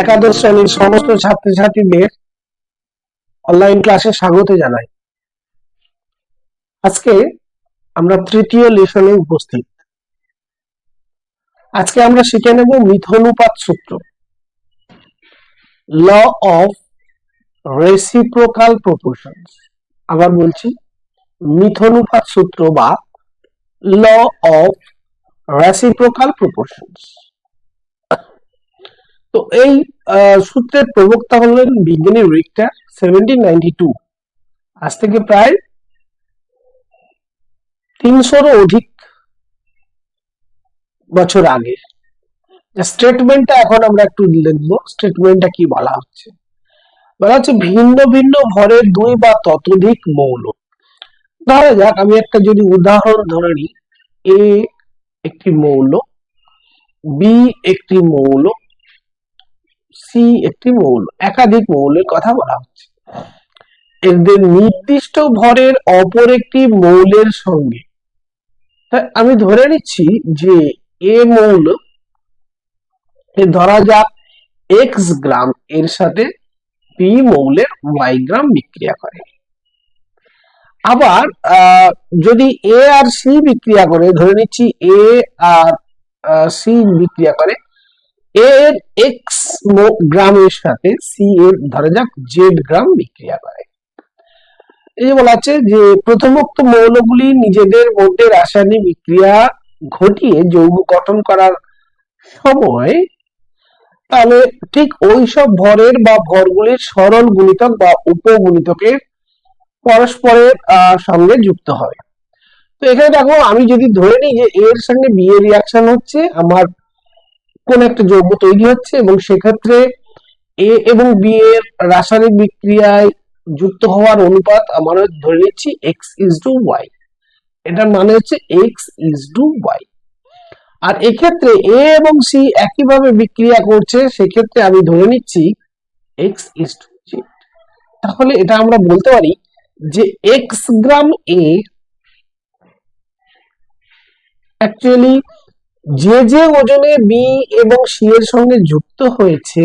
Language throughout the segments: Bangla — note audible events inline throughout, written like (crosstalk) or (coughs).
একাদশ শ্রেণির সমস্ত ছাত্রছাত্রীদের অনলাইন ক্লাসে স্বাগত জানাই। আজকে আমরা তৃতীয় লেসনে উপস্থিত। আজকে আমরা শিখে নেব মিথনুপাত সূত্র। ল অফ রেসিপ্রোকাল প্রপোর্শনস আবার বলছি, মিথনুপাত সূত্র বা ল অফ রেসিপ্রোকাল প্রপোর্শনস তো এই সূত্রের প্রবক্তা হলেন বিজ্ঞানী রিক্টার সেভেন্টিন নাইনটি টু। আজ থেকে প্রায় তিনশোরও অধিক বছর আগে। স্টেটমেন্টটা এখন আমরা একটু লিখব স্টেটমেন্টটা কি বলা হচ্ছে। বলা হচ্ছে ভিন্ন ভিন্ন ভরের দুই বা ততোধিক মৌল। ধরা যাক, আমি একটা যদি উদাহরণ ধরে নিই, এ একটি মৌল, বি একটি মৌল সি একটি মৌল, একাধিক মৌলের কথা বলা হচ্ছে। এদের নির্দিষ্ট ভরের অপর একটি মৌলের সঙ্গে। আমি ধরে নিচ্ছি যে এ মৌল ধরা যাক এক্স গ্রাম, এর সাথে পি মৌলের ওয়াই গ্রাম বিক্রিয়া করে। আবার যদি এ আর সি বিক্রিয়া করে, ধরে নিচ্ছি এ আর সি বিক্রিয়া করে এর এক্স গ্রামের সাথে সি এর ধরা যাক জেড গ্রাম বিক্রিয়া করে। এই যে বলা আছে যে প্রথমোক্ত মৌলগুলি নিজেদের মধ্যে রাসায়নিক বিক্রিয়া ঘটিয়ে যৌগ গঠন করার সময়, তাহলে ঠিক ওই সব ভরের বা ভরগুলির সরল গুণিতক বা উপগুণিতকের পরস্পরের সঙ্গে যুক্ত হবে তো এখানে দেখো, আমি যদি ধরে নিই যে এর সঙ্গে বি এর রিয়াকশন হচ্ছে, আমার কোন একটা যৌগ তৈরি হচ্ছে এবং সেক্ষেত্রে এ এবং বি এর রাসায়নিক বিক্রিয়ায় যুক্ত হওয়ার অনুপাত আমরা ধরে নিচ্ছি এক্স ইজ টু ওয়াই এটার মানে হচ্ছে এক্স ইজ টু ওয়াই আর এক্ষেত্রে এ এবং সি একইভাবে বিক্রিয়া করছে, সেক্ষেত্রে আমি ধরে নিচ্ছি এক্স ইজ টু তাহলে এটা আমরা বলতে পারি যে এক্স গ্রাম এ অ্যাকচুয়ালি যে যে ওজনে বি এবং সি এর সঙ্গে যুক্ত হয়েছে,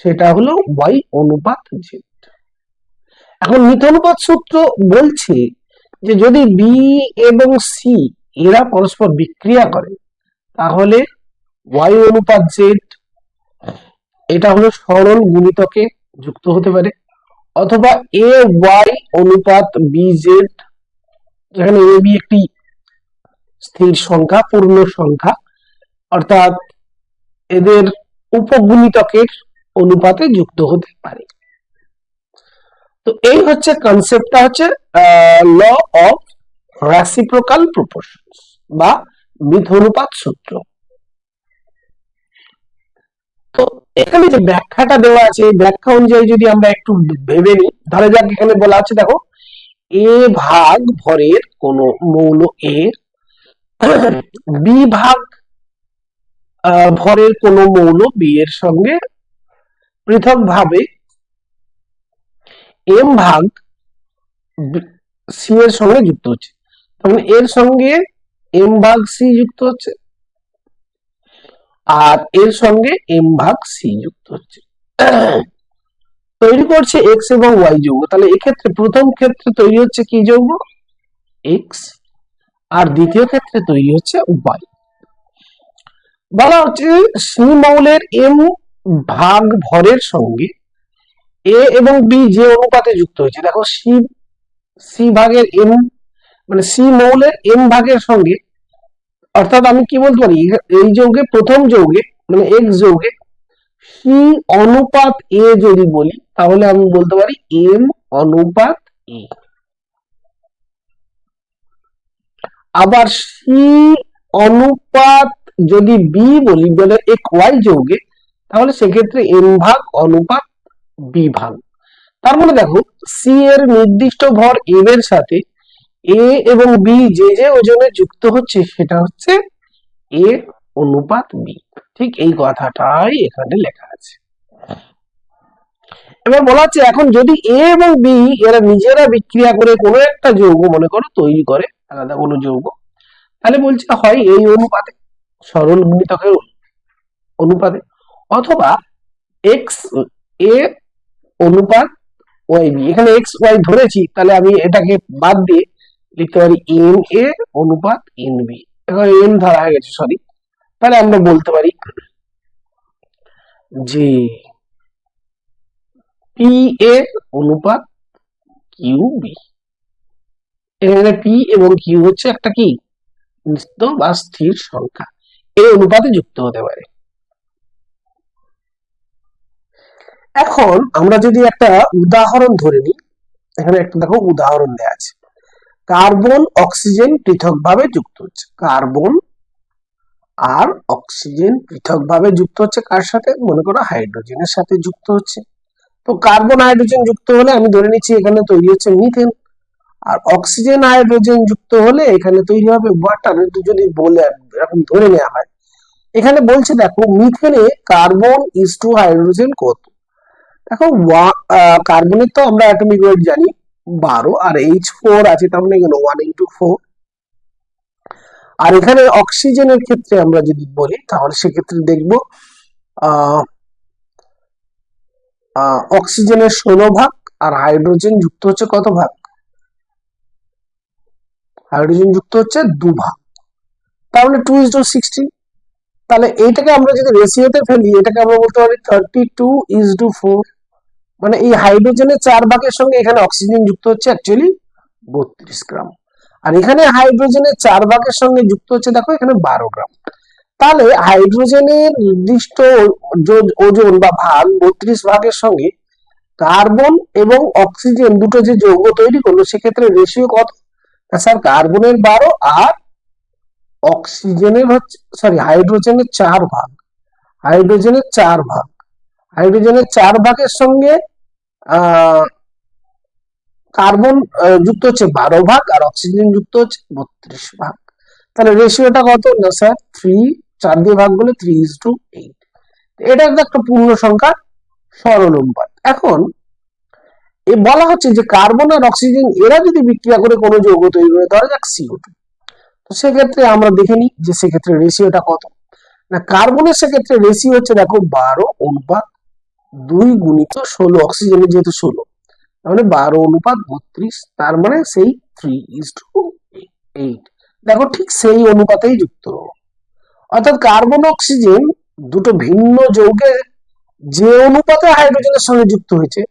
সেটা হলো ওয়াই অনুপাত জেড এখন মিথনুপাত সূত্র বলছে যে যদি বি এবং সি এরা পরস্পর বিক্রিয়া করে, তাহলে ওয়াই অনুপাত জেড এটা হলো সরল গুণিতকে যুক্ত হতে পারে, অথবা এ ওয়াই অনুপাত বি জেড যেখানে এ বি একটি স্থির সংখ্যা, পূর্ণ সংখ্যা, অর্থাৎ এদের উপগুণিতকের অনুপাতে যুক্ত হতে পারে। তো এই হচ্ছে কনসেপ্টটা হচ্ছে ল অফ রেসিপ্রোকাল প্রপোর্শনস বা মিথনুপাত সূত্র। তো এখানে যে ব্যাখ্যাটা দেওয়া আছে ব্যাখ্যা অনুযায়ী যদি আমরা একটু ভেবে নিই, ধরা যাক এখানে বলা আছে, দেখো, এ ভাগ ভরের কোন মৌল এ (laughs) বি ভাগ ভরের কোন মৌল বি এর সঙ্গে পৃথক ভাবে এম ভাগ সি এর সঙ্গে যুক্ত হচ্ছে। তখন এর সঙ্গে এম ভাগ সি যুক্ত হচ্ছে আর এর সঙ্গে এম ভাগ সি যুক্ত হচ্ছে। (coughs) তৈরি করছে এক্স এবং ওয়াই যৌগ। তাহলে এক্ষেত্রে প্রথম ক্ষেত্রে তৈরি হচ্ছে কি যৌগ? এক্স আর দ্বিতীয় ক্ষেত্রে তৈরি হচ্ছে উপায়। বলা হচ্ছে সি মৌলের এম ভাগ ভরের সঙ্গে এ এবং বি যে অনুপাতে যুক্ত হয়েছে। দেখো সি সি ভাগের এম মানে সি মৌলের এম ভাগের সঙ্গে, অর্থাৎ আমি কি বলতে পারি? এই যৌগে, প্রথম যৌগে মানে এক্স যৌগে সি অনুপাত এ যদি বলি, তাহলে আমি বলতে পারি এম অনুপাত এ। আবার সি অনুপাত যদি বি বলি এক ওয়াই যৌগে, তাহলে সেক্ষেত্রে এম ভাগ অনুপাত বি ভাগ। তার মানে দেখো সি এর নির্দিষ্ট ভর এম এর সাথে এ এবং বি যে যে ওজনে যুক্ত হচ্ছে, সেটা হচ্ছে এ অনুপাত বি ঠিক এই কথাটাই এখানে লেখা আছে। এবার বলা হচ্ছে, এখন যদি এ এবং বি এরা নিজেরা বিক্রিয়া করে কোনো একটা যৌগ, মনে করো, তৈরি করে আলাদা কোনো যৌগ। তাহলে বলছে হয় এই অনুপাতে সরল গুণিতকের অনুপাতে, অথবা এক্স এ অনুপাত ওয়াই বি এখানে এক্স ওয়াই ধরেছি, তাহলে আমি এটাকে বাদ দিয়ে লিখতে পারি এন এ অনুপাত এন বি এখন এন ধরা হয়ে গেছে সরি তাহলে আমরা বলতে পারি যে পি এ অনুপাত কিউ বি এখানে পি এবং কিউ হচ্ছে একটা কি? নিত্য বা স্থির সংখ্যা। এই অনুপাতে যুক্ত হতে পারে। এখন আমরা যদি একটা উদাহরণ ধরে নিই, এখানে একটা দেখো উদাহরণ দেওয়া আছে। কার্বন, অক্সিজেন পৃথকভাবে যুক্ত হচ্ছে। কার্বন আর অক্সিজেন পৃথকভাবে যুক্ত হচ্ছে কার সাথে? মনে করো হাইড্রোজেনের সাথে যুক্ত হচ্ছে। তো কার্বন, হাইড্রোজেন যুক্ত হলে আমি ধরে নিচ্ছি এখানে তৈরি হচ্ছে মিথেন। আর অক্সিজেন হাইড্রোজেন যুক্ত হলে এখানে তৈরি হবে ওয়াটার যদি বলে এরকম ধরে নেওয়া হয়। এখানে বলছে, দেখো, মিথেনে কার্বন ইস টু হাইড্রোজেন কত? দেখো কার্বনের তো আমরা অ্যাটমিক ওয়েট জানি, বারো, আর এইচ ফোর আছে, তার মানে এখানে ওয়ান ইন্টু ফোর আর এখানে অক্সিজেনের ক্ষেত্রে আমরা যদি বলি, তাহলে সেক্ষেত্রে দেখব অক্সিজেনের ষোলো ভাগ আর হাইড্রোজেন যুক্ত হচ্ছে কত ভাগ? হাইড্রোজেন যুক্ত হচ্ছে দু ভাগ। তাহলে টু ইজ টু সিক্সটিন তাহলে এইটাকে আমরা যদি রেশিওতে ফেলি, এটাকে আমরা বলতে পারি thirty two is to four মানে এই হাইড্রোজেনের চার ভাগের সঙ্গে এখানে অক্সিজেন যুক্ত হচ্ছে অ্যাকচুয়ালি বত্রিশ গ্রাম। আর এখানে হাইড্রোজেনের চার ভাগের সঙ্গে যুক্ত হচ্ছে দেখো এখানে বারো গ্রাম। তাহলে হাইড্রোজেনের নির্দিষ্ট ওজন বা ভাগ বত্রিশ ভাগের সঙ্গে কার্বন এবং অক্সিজেন দুটো যে যৌগ তৈরি করল, সেক্ষেত্রে রেশিও কত? স্যার কার্বনের বারো আর অক্সিজেনের হচ্ছে সরি হাইড্রোজেনের চার ভাগ। হাইড্রোজেনের চার ভাগ। হাইড্রোজেনের চার ভাগের সঙ্গে কার্বন যুক্ত হচ্ছে বারো ভাগ আর অক্সিজেন যুক্ত হচ্ছে বত্রিশ ভাগ। তাহলে রেশিওটা কত? না, স্যার থ্রি চার দিয়ে ভাগ বলে থ্রি ইজ টু এইট এটা একটা পূর্ণ সংখ্যা সরল অনুপাত। এখন এ বলা হচ্ছে যে কার্বন আর অক্সিজেন এরা যদি বিক্রিয়া করে কোনো যৌগ তৈরি করে, ধরা যাক সিও টু তো সেক্ষেত্রে আমরা দেখে নিই যে সেক্ষেত্রে রেশিওটা কত। না কার্বনের সেক্ষেত্রে রেশিও হচ্ছে দেখো বারো অনুপাত দুই গুণিত ষোলো অক্সিজেনের যেহেতু ষোলো। তাহলে বারো অনুপাত বত্রিশ, তার মানে সেই থ্রি ইজ টু এইট দেখো ঠিক সেই অনুপাতেই যুক্ত। অর্থাৎ কার্বন অক্সিজেন দুটো ভিন্ন যৌগের যে অনুপাতে হাইড্রোজেনের সঙ্গে যুক্ত হয়েছে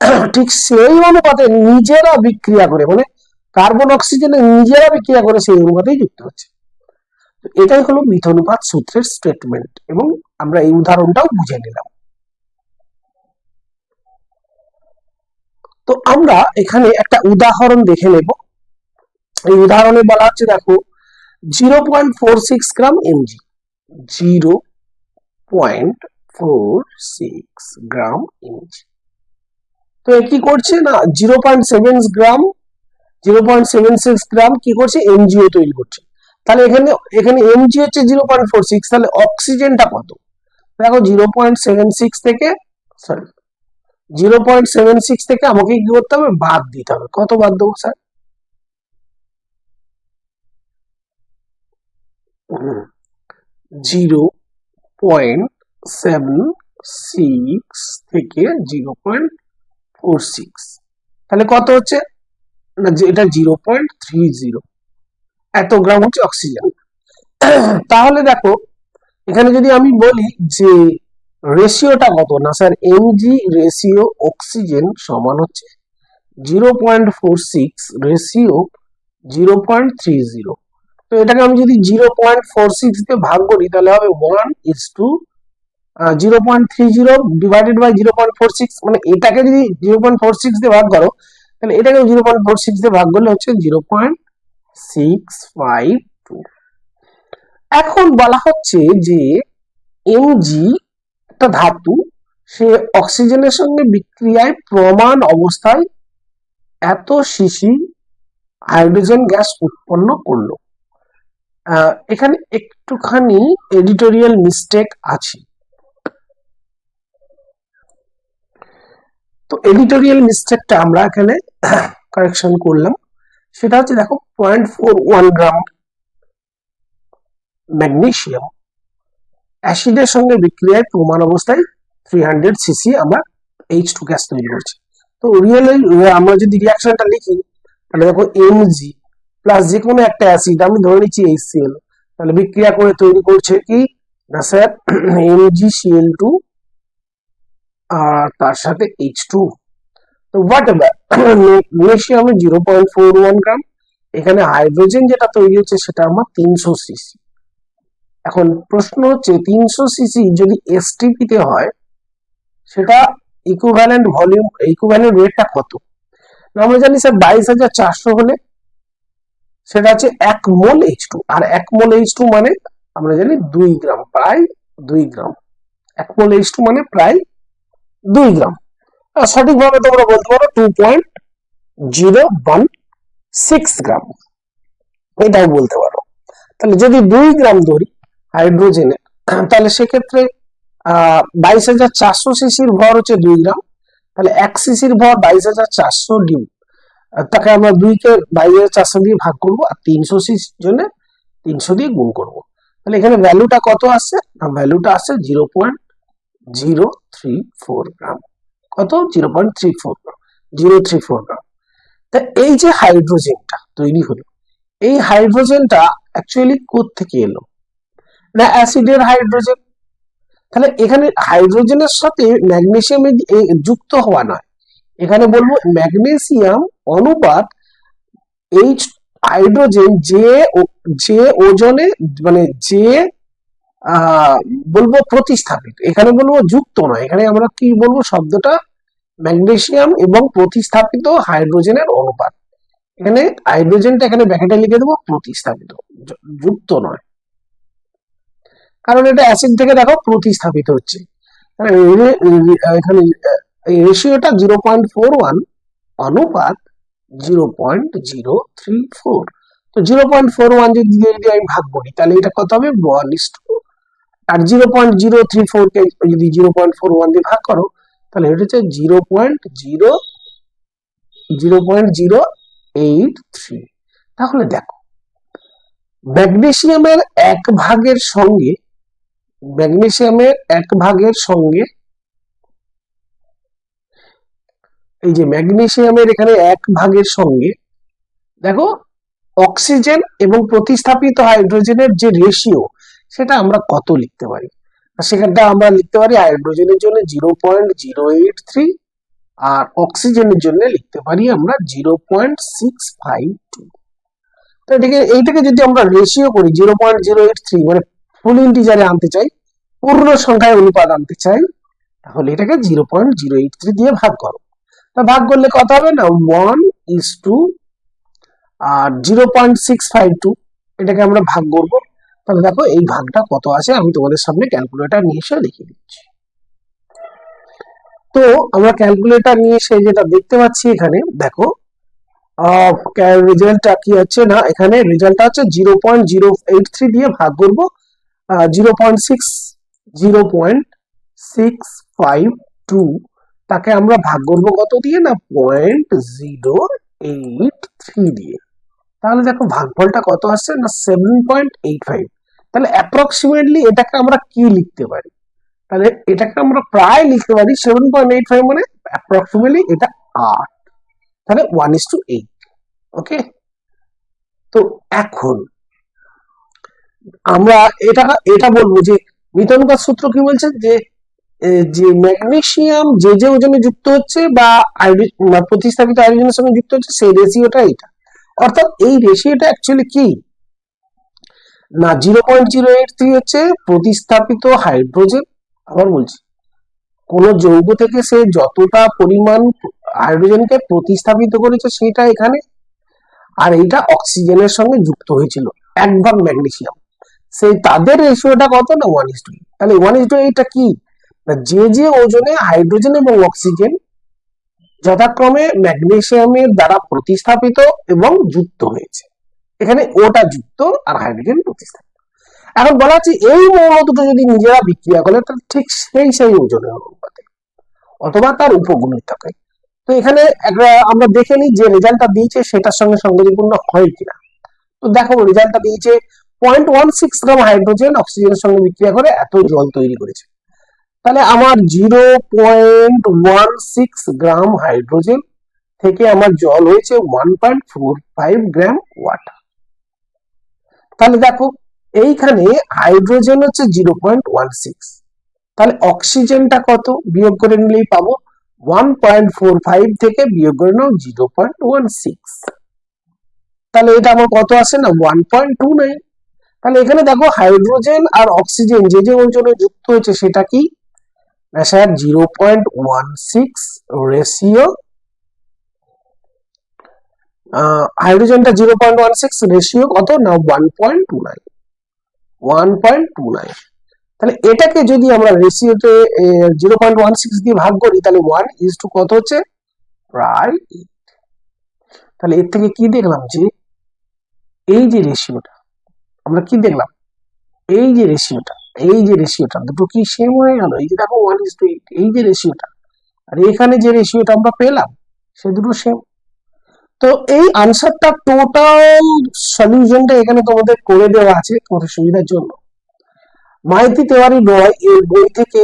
(clears throat) ঠিক সেই অনুপাতে নিজেরা বিক্রিয়া করে মানে কার্বন অক্সিজেনে নিজেরা বিক্রিয়া করে সেই অনুপাতেই যুক্ত হচ্ছে। এটাই হলো মিথনুপাত সূত্রের স্টেটমেন্ট এবং আমরা এই উদাহরণটাও বুঝে নিলাম। তো আমরা এখানে একটা উদাহরণ দেখে নেব। এই উদাহরণে বলা হচ্ছে, দেখো zero point four six gram Mg zero point four six gram Mg কি করছে না zero point seven gram zero point seven six gram কি করছে এমজিও তৈরি করছে। তাহলে এখানে এখানে এমজি হচ্ছে জিরো পয়েন্ট ফোর সিক্স তাহলে অক্সিজেনটা কত? দেখো জিরো পয়েন্ট সেভেন সিক্স থেকে sorry zero point seven six থেকে আমাকে কি করতে হবে, বাদ দিতে হবে। কত বাদ দেবো sir zero point seven six থেকে জিরো পয়েন্ট ফোর সিক্স তাহলে কত হচ্ছে? না এটা জিরো পয়েন্ট থ্রি জিরো এত গ্রাম হচ্ছে অক্সিজেন। তাহলে দেখো, এখানে যদি আমি বলি যে রেশিওটা কত, না স্যার এমজি রেশিও অক্সিজেন সমান হচ্ছে zero point four six ratio zero point three zero তো এটাকে আমি যদি জিরো পয়েন্ট ফোর সিক্স দিয়ে ভাগ করি, তাহলে হবে one is to zero point three zero divided by zero point four six মানে এটাকে যদি জিরো পয়েন্ট ফোর সিক্স দিয়ে ভাগ করো, তাহলে এটাকে জিরো পয়েন্ট ফোর সিক্স দিয়ে ভাগ করলে হচ্ছে zero point six five two এখন বলা হচ্ছে যে এমজি একটা ধাতু, সে অক্সিজেনের সঙ্গে বিক্রিয়ায় প্রমাণ অবস্থায় এত শিশি হাইড্রোজেন গ্যাস উৎপন্ন করল। এখানে একটুখানি এডিটোরিয়াল মিস্টেক আছে। তো এডিটোরিয়াল মিস্টেকটা আমরা এখানে কারেকশন করলাম। সেটা হচ্ছে, দেখো point four one gram magnesium অ্যাসিডের সঙ্গে বিক্রিয়ায় প্রমাণ অবস্থায় থ্রি হান্ড্রেড সিসি আমরা এইচ টু গ্যাস তৈরি করছি। তো রিয়েলি আমরা যদি রিয়াকশনটা লিখি, তাহলে দেখো এমজি প্লাস যে কোনো একটা অ্যাসিড আমি ধরে নিচ্ছি এইচসিএল তাহলে বিক্রিয়া করে তৈরি করছে কি? না স্যার এমজি সিএল টু আর তার সাথে এইচ টু তো whatever zero point four one gram এখানে হাইড্রোজেন যেটা তৈরি হচ্ছে সেটা আমার তিনশো সিসি এখন প্রশ্ন হচ্ছে, তিনশো সিসি যদি এসটিপি তে হয়, সেটা ইকুভ্যালেন্ট ভলিউম ইকুভ্যালেন্ট রেটটা কত? আমরা জানি স্যার বাইশ হাজার চারশো হলে সেটা হচ্ছে এক মোল এইচ টু আর এক মোল এইচ টু মানে আমরা জানি দুই গ্রাম, প্রায় দুই গ্রাম। এক মোল এইচ টু মানে প্রায় দুই গ্রাম। সঠিকভাবে তোমরা বলতে পারো two point zero one six gram. এটাও বলতে পারো। তাহলে যদি দুই গ্রাম ধরি হাইড্রোজেনের তাহলে সেক্ষেত্রে, আহ, বাইশ হাজার চারশো সিসির ভর হচ্ছে দুই গ্রাম। তাহলে এক সিসির ভর বাইশ হাজার চারশো ডিম তাকে আমরা দুইকে বাইশ হাজার চারশো দিয়ে ভাগ করব, আর তিনশো সিসির জন্য তিনশো দিয়ে গুণ করব। তাহলে এখানে ভ্যালুটা কত আসছে? ভ্যালুটা আসছে zero point zero three four gram. কত? Zero point three four gram. Zero three four gram. তা এই যে হাইড্রোজেনটা তৈরি হলো, এই হাইড্রোজেনটা অ্যাকচুয়ালি থেকে এলো? না, অ্যাসিডের হাইড্রোজেন। তাহলে এখানে হাইড্রোজেনের সাথে ম্যাগনেসিয়াম যুক্ত হওয়া নয়। এখানে বলব ম্যাগনেসিয়াম অনুপাত এইচ হাইড্রোজেন যে যে ওজনে মানে যে বলব প্রতিস্থাপিত। এখানে বলব যুক্ত নয়। এখানে আমরা কি বলব? শব্দটা ম্যাগনেসিয়াম এবং প্রতিস্থাপিত হাইড্রোজেনের অনুপাত। এখানে হাইড্রোজেনটা এখানে ব্যাকেটে লিখে দেবো, প্রতিস্থাপিত। যুক্ত নয়। কারণ এটা অ্যাসিড থেকে দেখো প্রতিস্থাপিত হচ্ছে। এখানে রেশিওটা জিরো পয়েন্ট ফোর ওয়ান অনুপাত zero point zero three four তো জিরো পয়েন্ট ফোর ওয়ান যদি আমি ভাগ করি, তাহলে এটা কত হবে? ওয়ান আর zero point zero three four কে যদি জিরো পয়েন্ট ফোর ওয়ান দিয়ে ভাগ করো, তাহলে এটা হচ্ছে zero point zero zero point zero eight three তাহলে দেখো ম্যাগনেসিয়ামের এক ভাগের সঙ্গে ম্যাগনেসিয়ামের এক ভাগের সঙ্গে, এই যে ম্যাগনেসিয়ামের এখানে এক ভাগের সঙ্গে, দেখো অক্সিজেন এবং প্রতিস্থাপিত হাইড্রোজেনের যে রেশিও সেটা আমরা কত লিখতে পারি? সেখানটা আমরা লিখতে পারি হাইড্রোজেনের জন্য zero point zero eight three আর অক্সিজেনের জন্য লিখতে পারি আমরা zero point six five two তো এটাকে, এইটাকে যদি আমরা রেশিও করি zero point zero eight three মানে ফুল ইন্টিজারে আনতে চাই, পূর্ণ সংখ্যায় অনুপাত আনতে চাই, তাহলে এটাকে zero point zero eight three দিয়ে ভাগ করো। তা ভাগ করলে কত হবে না? One is two R zero point six five two এটাকে আমরা ভাগ করব তাহলে দেখো এই ভাগটা কত আছে? আমি তোমাদের সামনে ক্যালকুলেটর নিয়ে এসে লিখে দিচ্ছি। তো আমরা ক্যালকুলেটর নিয়ে এসে যেটা দেখতে পাচ্ছি এখানে, দেখো রেজাল্টটা কি হচ্ছে না? এখানে রেজাল্টটা হচ্ছে zero point zero eight three দিয়ে ভাগ করব। Zero point six zero point six five two তাকে আমরা ভাগ করব কত দিয়ে? না পয়েন্ট জিরো এইট থ্রি দিয়ে। তাহলে দেখো ভাগফলটা কত আসছে না সেভেন পয়েন্ট এইট ফাইভ তাহলে অ্যাপ্রক্সিমেটলি এটাকে আমরা কি লিখতে পারি? তাহলে এটাকে আমরা প্রায় লিখতে পারি সেভেন পয়েন্ট এইট ফাইভ মানে অ্যাপ্রক্সিমেটলি এটা আট। তাহলে one is to eight okay তো এখন আমরা এটা এটা বলব যে মিতনকার সূত্র কি বলছে? যে যে ম্যাগনেসিয়াম যে যে ওজনে যুক্ত হচ্ছে বা প্রতিস্থাপিত আয়োজনের সঙ্গে যুক্ত হচ্ছে, সেই রেশিওটা এটা। অর্থাৎ এই রেশিওটা অ্যাকচুয়ালি কি? না zero point zero eight three হচ্ছে প্রতিস্থাপিত হাইড্রোজেন আবার বলছি। কোন যৌগ থেকে সে যতটা পরিমাণ হাইড্রোজেনকে প্রতিস্থাপিত করেছে সেটা এখানে, আর এইটা অক্সিজেনের সঙ্গে যুক্ত হয়েছিল এক ভাগ ম্যাগনেসিয়াম সেই তাদের রেশিওটা কত না ওয়ান ইস টু তাহলে ওয়ান ইস টু এইটা কি? যে যে ওজনে হাইড্রোজেন এবং অক্সিজেন যথাক্রমে ম্যাগনেসিয়ামের দ্বারা প্রতিস্থাপিত এবং যুক্ত হয়েছে। এখানে ওটা যুক্ত আর হাইড্রোজেন প্রতিস্থাপিত। এখন বলা হচ্ছে এই মৌল দুটো যদি নিজেরা বিক্রিয়া করে, তাহলে ঠিক সেই সেই ওজনের অনুপাতে, অথবা তার উপগুণিতকে তো এখানে একটা আমরা দেখে নিই যে রেজাল্টটা দিয়েছে সেটার সঙ্গে সঙ্গতিপূর্ণ হয় কিনা। তো দেখো, রেজাল্টটা দিয়েছে point one six gram hydrogen অক্সিজেনের সঙ্গে বিক্রিয়া করে, এত জল তৈরি করেছে। তাহলে আমার zero point one six gram hydrogen থেকে আমার জল হয়েছে one point four five gram water. তাহলে দেখো, এইখানে হাইড্রোজেন হচ্ছে জিরো পয়েন্ট ওয়ান সিক্স তাহলে অক্সিজেনটা কত? বিয়োগ করে নিলেই পাবো ওয়ান পয়েন্ট ফোর ফাইভ থেকে বিয়োগ করে নাও জিরো পয়েন্ট ওয়ান সিক্স তাহলে এটা আমার কত আসে না? ওয়ান পয়েন্ট টু নাইন তাহলে এখানে দেখো, হাইড্রোজেন আর অক্সিজেন যে যে অঞ্চলে যুক্ত হয়েছে সেটা কি? না sir, zero point one six ratio. হাইড্রোজেনটা zero point one six কত? না, one point two nine. One point two nine. তাহলে এটাকে যদি আমরা রেশিওতে জিরো পয়েন্ট ওয়ান সিক্স দিয়ে ভাগ করি, তাহলে ওয়ান ইজ টু কত হচ্ছে? প্রায়। তাহলে এর থেকে কি দেখলাম যে, এই যে রেশিওটা, আমরা কি দেখলাম? এই যে রেশিওটা এই যে রেশিওটা দুটো কি সেম হয়ে গেল? এই যে দেখো ওয়ান ইজ টু এইট এই যে রেশিওটা আর এখানে যে রেশিওটা আমরা পেলাম, সে দুটো সেম তো এই আনসারটা টোটাল সলিউশনটা এখানে তোমাদের করে দেওয়া আছে তোমাদের সুবিধার জন্য। মাইতি তেওয়ারি নয় এর বই থেকে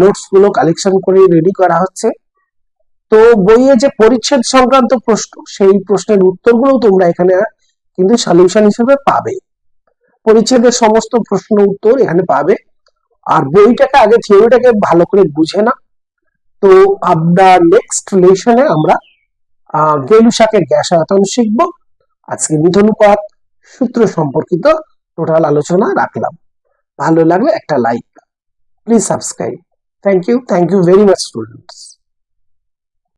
নোটসগুলো কালেকশন করে রেডি করা হচ্ছে। তো বইয়ে যে পরিচ্ছেদ সংক্রান্ত প্রশ্ন, সেই প্রশ্নের উত্তরগুলো তোমরা এখানে কিন্তু সলিউশন হিসেবে পাবে। পরিচ্ছেদের সমস্ত প্রশ্ন উত্তর এখানে পাবে। আর বইটাকে, আগে থিওরিটাকে ভালো করে বুঝে না। তো আপনার নেক্সট লেসনে আমরা গেলু শাকের গ্যাস আয়তন শিখব। আজকে মিথনুপাত সূত্র সম্পর্কিত টোটাল আলোচনা রাখলাম। ভালো লাগলে একটা like please subscribe thank you thank you very much students